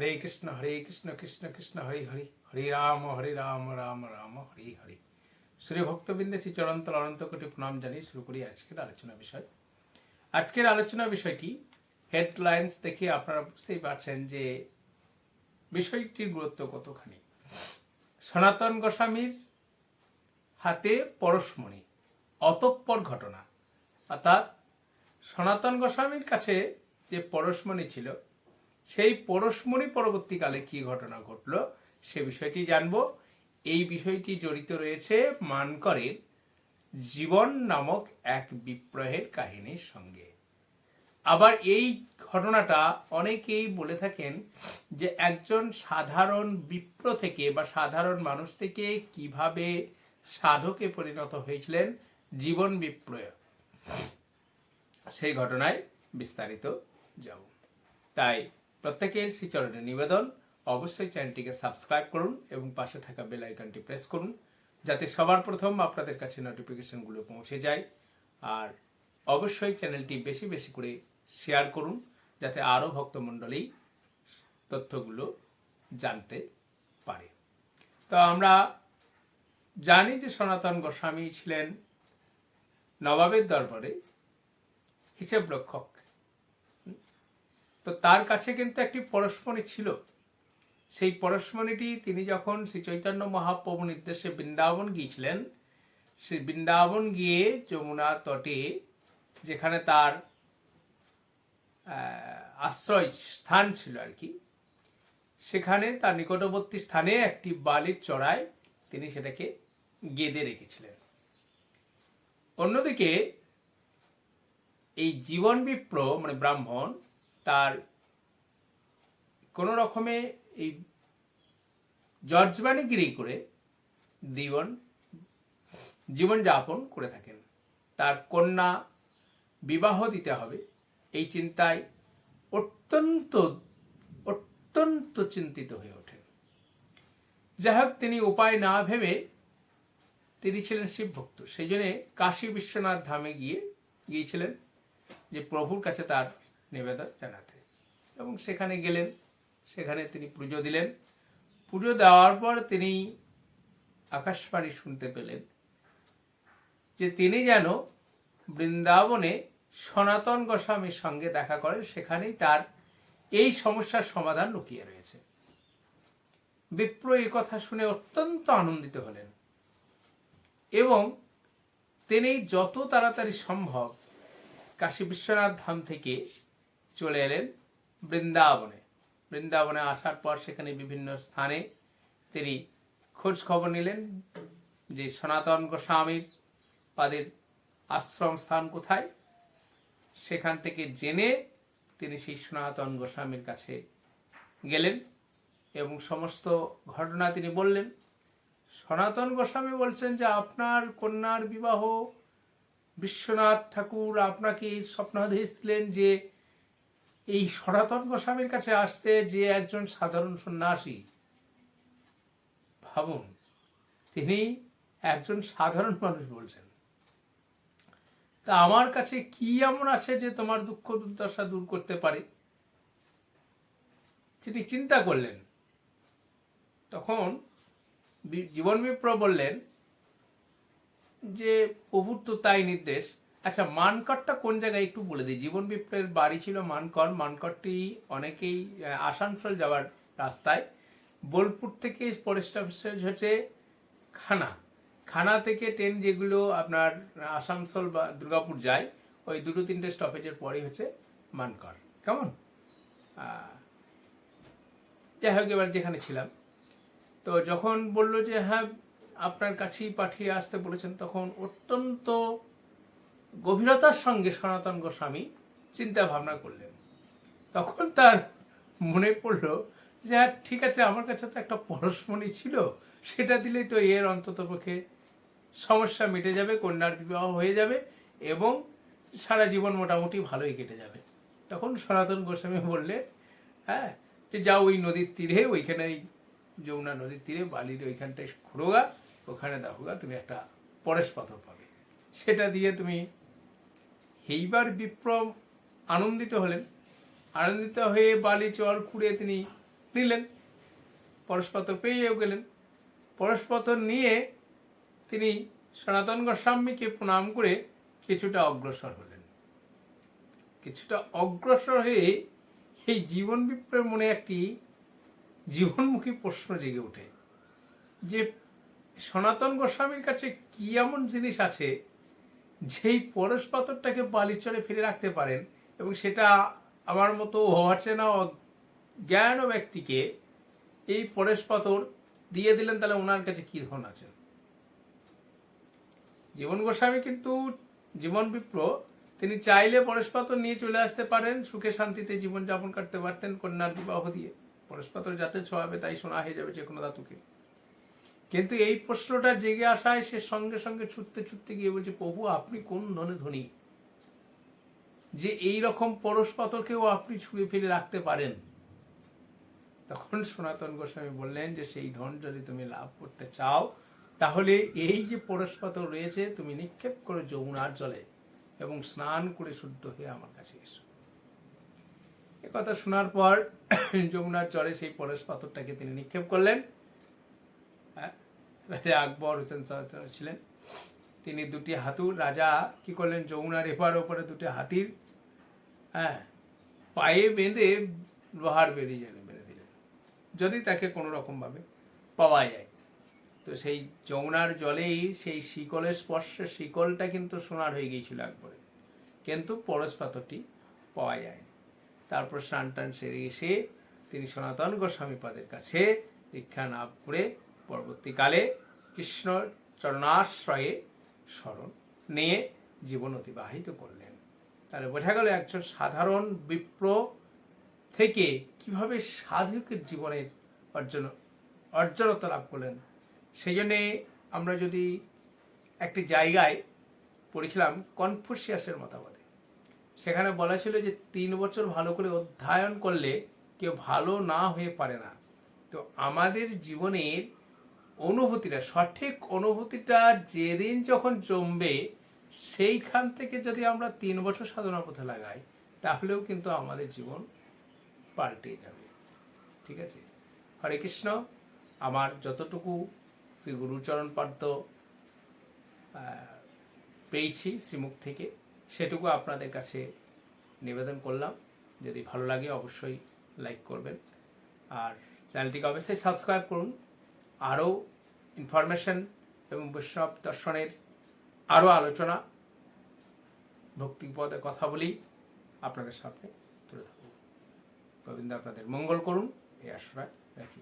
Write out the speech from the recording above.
হরে কৃষ্ণ হরে কৃষ্ণ কৃষ্ণ কৃষ্ণ হরে হরে হরে রাম হরে রাম রাম রাম হরে হরে শ্রী ভক্তবৃন্দে শ্রী চরন্তল অনন্ত কোটি প্রণাম জানিয়ে শুরু করি আজকের আলোচনা বিষয় আজকের আলোচনা বিষয়টি হেডলাইন্স দেখে আপনারা বুঝতেই পারছেন যে বিষয়টির গুরুত্ব কতখানি সনাতন গোস্বামীর হাতে পরশমণি অতঃপর ঘটনা অর্থাৎ সনাতন গোস্বামীর কাছে যে পরশমণি ছিল সেই পরশমণি পরবর্তীকালে কি ঘটনা ঘটল সে বিষয়টি জানব। এই বিষয়টি জড়িত রয়েছে মানকরের জীবন নামক এক বিপ্লবের কাহিনীর সঙ্গে। আবার এই ঘটনাটা অনেকেই বলে থাকেন যে একজন সাধারণ বিপ্র থেকে বা সাধারণ মানুষ থেকে কীভাবে সাধকে পরিণত হয়েছিলেন জীবন বিপ্লব। সেই ঘটনায় বিস্তারিত যাব। তাই প্রত্যেকের শ্রীচরণের নিবেদন। অবশ্যই চ্যানেলটিকে সাবস্ক্রাইব করুন এবং পাশে থাকা বেল আইকনটি প্রেস করুন, যাতে সবার প্রথম আপনাদের কাছে নোটিফিকেশনগুলো পৌঁছে যায়। আর অবশ্যই চ্যানেলটি বেশি বেশি করে শেয়ার করুন, যাতে আরও ভক্তমণ্ডলী তথ্যগুলো জানতে পারে। তো আমরা জানি যে সনাতন গোস্বামী ছিলেন নবাবের দরবারে হিসেব রক্ষক। তো তার কাছে কিন্তু একটি পরশমণি ছিল। সেই পরশমণিটি তিনি যখন শ্রী চৈতন্য মহাপ্রভু নির্দেশে বৃন্দাবন গিয়েছিলেন সেই বৃন্দাবন গিয়ে যমুনা তটে, যেখানে তার আশ্রয় স্থান ছিল আর কি, সেখানে তার নিকটবর্তী স্থানে একটি বালির চড়ায় তিনি সেটাকে গেঁদে রেখেছিলেন। অন্যদিকে এই জীবন বিপ্র মানে ব্রাহ্মণ কোনো রকমে এই যজমানিগিরি করে জীবন, জীবনযাপন করে থাকেন। তার কন্যা বিবাহ দিতে হবে। এই চিন্তায় অত্যন্ত অত্যন্ত চিন্তিত হয়ে ওঠেন। যাই হোক, তিনি উপায় না ভেবে তিনি ছিলেন শিবভক্ত। সেই জন্যে কাশী বিশ্বনাথ ধামে গিয়ে গিয়েছিলেন যে প্রভুর কাছে তার নিবেদন জানাতে। এবং সেখানে গেলেন, সেখানে তিনি পুজো দিলেন। পুজো দেওয়ার পর তিনি আকাশবাণী শুনতে পেলেন যে তিনি যেন বৃন্দাবনে সনাতন গোস্বামীর সঙ্গে দেখা করেন, সেখানেই তার এই সমস্যার সমাধান লুকিয়ে রয়েছে। বিপ্র এই কথা শুনে অত্যন্ত আনন্দিত হলেন এবং তিনি যত তাড়াতাড়ি সম্ভব কাশী বিশ্বনাথ ধাম থেকে চলে এলেন বৃন্দাবনে। বৃন্দাবনে আসার পর সেখানে বিভিন্ন স্থানে তিনি খোঁজ খবর নিলেন যে সনাতন গোস্বামীর তাদের আশ্রম স্থান কোথায়। সেখান থেকে জেনে তিনি সেই সনাতন গোস্বামীর কাছে গেলেন এবং সমস্ত ঘটনা তিনি বললেন। সনাতন গোস্বামী বলছেন যে, আপনার কন্যার বিবাহ বিশ্বনাথ ঠাকুর আপনাকে স্বপ্নাদেশ দিলেন যে এই সনাতন গোস্বামীর কাছে আসতে যে একজন সাধারণ সন্ন্যাসী, ভাবুন, তিনি একজন সাধারণ মানুষ বলছেন। তা আমার কাছে কি এমন আছে যে তোমার দুঃখ দুর্দশা দূর করতে পারে? তিনি চিন্তা করলেন। তখন জীবন বিপ্র বললেন যে, প্রভুর তো তাই নির্দেশ। আচ্ছা মানকরটা কোন জায়গায় একটু বলে দিই? জীবন বিপ্রের বাড়ি ছিল মানকর মানকরটি অনেকেই আসানসোল যাওয়ার রাস্তায়। বোলপুর থেকে ফরেস্ট অফিসের হচ্ছে খানা। খানা থেকে ট্রেন যেগুলো আপনার আসানসোল বা দুর্গাপুর যায়, ওই দুটো তিনটে স্টপেজের পরেই হচ্ছে মানকর কেমন? যাই হোক, এবার যেখানে ছিলাম। তো যখন বলল যে হ্যাঁ আপনার কাছেই পাঠিয়ে আসতে বলেছেন, তখন অত্যন্ত গভীরতার সঙ্গে সনাতন গোস্বামী চিন্তা ভাবনা করলেন। তখন তার মনে পড়ল যে হ্যাঁ ঠিক আছে, আমার কাছে তো একটা পরশমণি ছিল, সেটা দিলেই তো এর অন্তত পক্ষে সমস্যা মিটে যাবে, কন্যার বিবাহ হয়ে যাবে এবং সারা জীবন মোটামুটি ভালোই কেটে যাবে। তখন সনাতন গোস্বামী বললে হ্যাঁ যে যাও ওই নদীর তীরে, ওইখানে ওই যমুনা নদীর তীরে, বালির ওইখানটায় খুঁড়োগা, ওখানে দেখোগা, তুমি একটা পরেশ পাথর পাবে। সেটা দিয়ে তুমি এইবার বিপ্লব আনন্দিত হলেন। আনন্দিত হয়ে বালি চর খুঁড়ে তিনি নিলেন। পরশপাতর পেয়েও গেলেন। পরশপাতর নিয়ে তিনি সনাতন গোস্বামীকে প্রণাম করে কিছুটা অগ্রসর হলেন। কিছুটা অগ্রসর হয়ে এই জীবন বিপ্রের মনে একটি জীবনমুখী প্রশ্ন জেগে ওঠে যে সনাতন গোস্বামীর কাছে কি এমন জিনিস আছে যেই পরশ পাথরটাকে বালিচরে ফিরে রাখতে পারেন এবং সেটা আমার মতো অচেনা জ্ঞান ব্যক্তিকে, এই পরশ পাথর দিয়ে দিলেন, তাহলে ওনার কাছে কি ধন আছে? জীবন গোস্বামী কিন্তু জীবন বিপ্র তিনি চাইলে পরশ পাথর নিয়ে চলে আসতে পারেন, সুখে শান্তিতে জীবন যাপন করতে পারতেন, কন্যার বিবাহ দিয়ে। পরশ পাথর যাতে ছোঁয়াবে তাই শোনা হয়ে যাবে যে কোনো ধাতুকে। কিন্তু এই প্রশ্নটা জেগে আসায় সে সঙ্গে সঙ্গে ছুটতে ছুটতে গিয়ে বলছে, প্রভু, আপনি কোন ধনে ধনী? যে এই রকম পরশ পাথরকেও আপনি ছুঁড়ে ফেলে রাখতে পারেন। তখন সনাতন গোস্বামী বললেন যে, সেই ধন যদি তুমি লাভ করতে চাও, তাহলে এই যে পরশ পাথর রয়েছে, তুমি নিক্ষেপ করে যমুনার জলে এবং স্নান করে শুদ্ধ হয়ে আমার কাছে এসো। কথা শোনার পর যমুনার জলে সেই পরশ পাথরটাকে তিনি নিক্ষেপ করলেন। রাজা আকবর হোসেন ছিলেন। তিনি দুটি হাতুর রাজা কি করলেন? যমুনার এপার ওপারে দুটি হাতির হ্যাঁ পায়ে বেঁধে লোহার বেরিয়ে যেন বেঁধে দিলেন। যদি তাকে কোনো রকমভাবে পাওয়া যায়। তো সেই যমুনার জলেই সেই শিকলের স্পর্শে শিকলটা কিন্তু সোনার হয়ে গিয়েছিল একবারে কিন্তু পরশ পাথরটি পাওয়া যায়নি। তারপর স্নান টান সেরে এসে তিনি সনাতন গোস্বামী পাদের কাছে দীক্ষা লাভ করে পরবর্তীকালে কৃষ্ণ চরণাশ্রয়ে স্মরণ নিয়ে জীবন অতিবাহিত করলেন। তাহলে বোঝা গেল একজন সাধারণ বিপ্র থেকে কীভাবে সাধকের জীবনের অর্জন, অর্জনতা লাভ করলেন। সেই জন্যে আমরা যদি একটি জায়গায় পড়েছিলাম কনফুসিয়াসের মতামতে। সেখানে বলা ছিল যে তিন বছর ভালো করে অধ্যয়ন করলে কেউ ভালো না হয়ে পারে না। তো আমাদের জীবনের অনুভূতিটা সঠিক অনুভূতিটা যেদিন যখন জমবে সেইখান থেকে যদি আমরা তিন বছর সাধনা পথে লাগাই তাহলেও কিন্তু আমাদের জীবন পাল্টে যাবে। ঠিক আছে? হরে কৃষ্ণ। আমার যতটুকু শ্রী গুরুচরণ আহ, পেয়েছি শ্রীমুখ থেকে সেটুকু আপনাদের কাছে নিবেদন করলাম। যদি ভালো লাগে অবশ্যই লাইক করবেন। আর চ্যানেলটিকে অবশ্যই সাবস্ক্রাইব করুন। আরও ইনফরমেশন এবং বৈষ্ণব দর্শনের আরও আলোচনা ভক্তিপদে কথা বলি আপনাদের সামনে তুলে ধরব। গোবিন্দ আপনাদের মঙ্গল করুন, এই আশ্রয় রাখি।